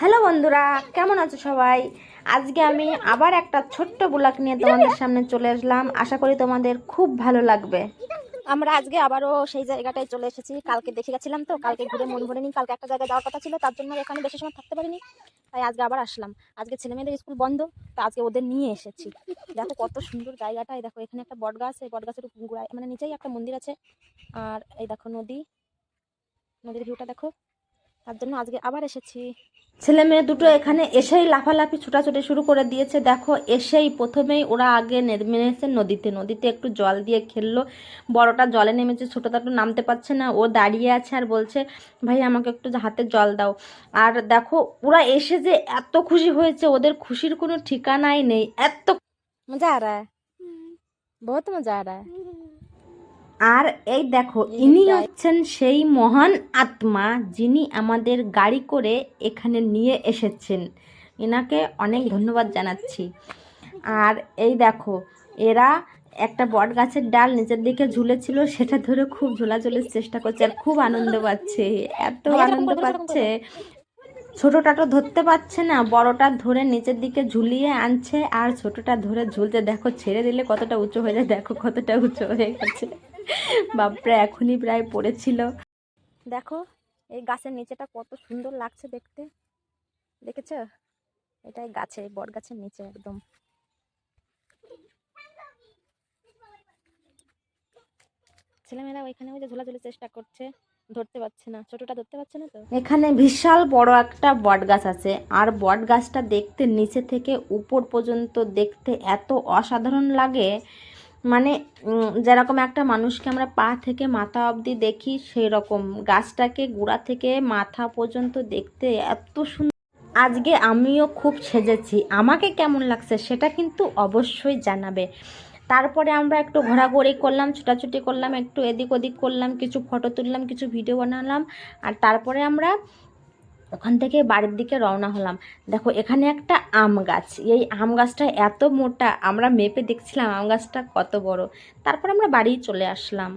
Hello বন্ধুরা, কেমন আছো সবাই? আজকে আমি আবার একটা ছোট্ট ব্লগ নিয়ে তোমাদের সামনে চলে আসলাম। আশা করি তোমাদের খুব ভালো লাগবে। আমরা আজকে আবারও সেই জায়গাটায় চলে এসেছি। কালকে দেখে গেছিলাম তো, কালকে ঘুরে মন ভরে নি কালকে একটা জায়গায় যাওয়ার কথা ছিল, তার জন্য এখানে বেশি সময় থাকতে পারিনি। তাই আজকে আবার আসলাম। আজকে ছেলে মেয়েদের স্কুল বন্ধ, তো আজকে ওদের নিয়ে এসেছি। দেখো কত সুন্দর জায়গাটাই দেখো, এখানে একটা বট গাছ এই বট গাছের মানে নিচেই একটা মন্দির আছে। আর এই দেখো নদী। নদীর ভিউটা দেখো। তার জন্য আজকে আবার এসেছি। ছেলে মেয়ে দুটো এখানে এসেই লাফালাফি ছোটাছুটি শুরু করে দিয়েছে। দেখো এসেই প্রথমেই ওরা আগে নেমে এসে নদীতে। নদীতে একটু জল দিয়ে খেললো। বড়টা জলে নেমেছে ছোটোটা একটু নামতে পারছে না। ও দাঁড়িয়ে আছে আর বলছে ভাই আমাকে একটু হাতে জল দাও। আর দেখো ওরা এসে যে এত খুশি হয়েছে ওদের খুশির কোনো ঠিকানাই নেই। এত মজা আ রা। বহুত মজা আ রা। আর এই দেখো ইনি হচ্ছেন সেই মহান আত্মা যিনি আমাদের গাড়ি করে এখানে নিয়ে এসেছেন। এনাকে অনেক ধন্যবাদ জানাচ্ছি। আর এই দেখো এরা একটা বট গাছের ডাল নিচের দিকে ঝুলেছিল সেটা ধরে খুব ঝোলাঝুলির চেষ্টা করছে আর খুব আনন্দ পাচ্ছে এত আনন্দ পাচ্ছে। ছোটটা তো ধরতে পারছে না বড়টা ধরে নিচের দিকে ঝুলিয়ে আনছে আর ছোটটা ধরে ঝুলতে দেখো ছেড়ে দিলে কতটা উঁচু হয়ে যায় দেখো কতটা উঁচু হয়ে গেছে। বাপরে, এখনই প্রায় পড়েছিল। দেখো, এই গাছের নিচেটা কত সুন্দর লাগছে দেখতে। দেখেছ? এটাই গাছে, বট গাছের নিচে একদম। ছেলেমেয়েরা ওইখানে ওই যে ঝোলাঝুলির চেষ্টা করছে, ধরতে পারছে না। ছোটটা ধরতে পারছে না তো? এখানে বিশাল বড় একটা বট গাছ আছে। আর বট গাছটা দেখতে নিচে থেকে উপর পর্যন্ত দেখতে এত অসাধারণ লাগে। মানে যেরকম একটা মানুষকে আমরা পা থেকে মাথা অবধি দেখি সেই রকম গাছটাকে গোড়া থেকে মাথা পর্যন্ত দেখতে এত সুন্দর আজকে আমিও খুব সেজেছি। আমাকে কেমন লাগছে সেটা কিন্তু অবশ্যই জানাবে। তারপরে আমরা একটু ঘোরাঘুরি করলাম, ছোটাছুটি করলাম, একটু এদিক ওদিক করলাম, কিছু ফটো তুললাম, কিছু ভিডিও বানালাম। আর তারপরে আমরা ওখান থেকে বাড়ির দিকে রওনা হলাম। দেখো, এখানে একটা আম গাছ। এই আম গাছটা এত মোটা, আমরা মেপে দেখছিলাম আম গাছটা কত বড়। তারপর আমরা বাড়ি চলে আসলাম।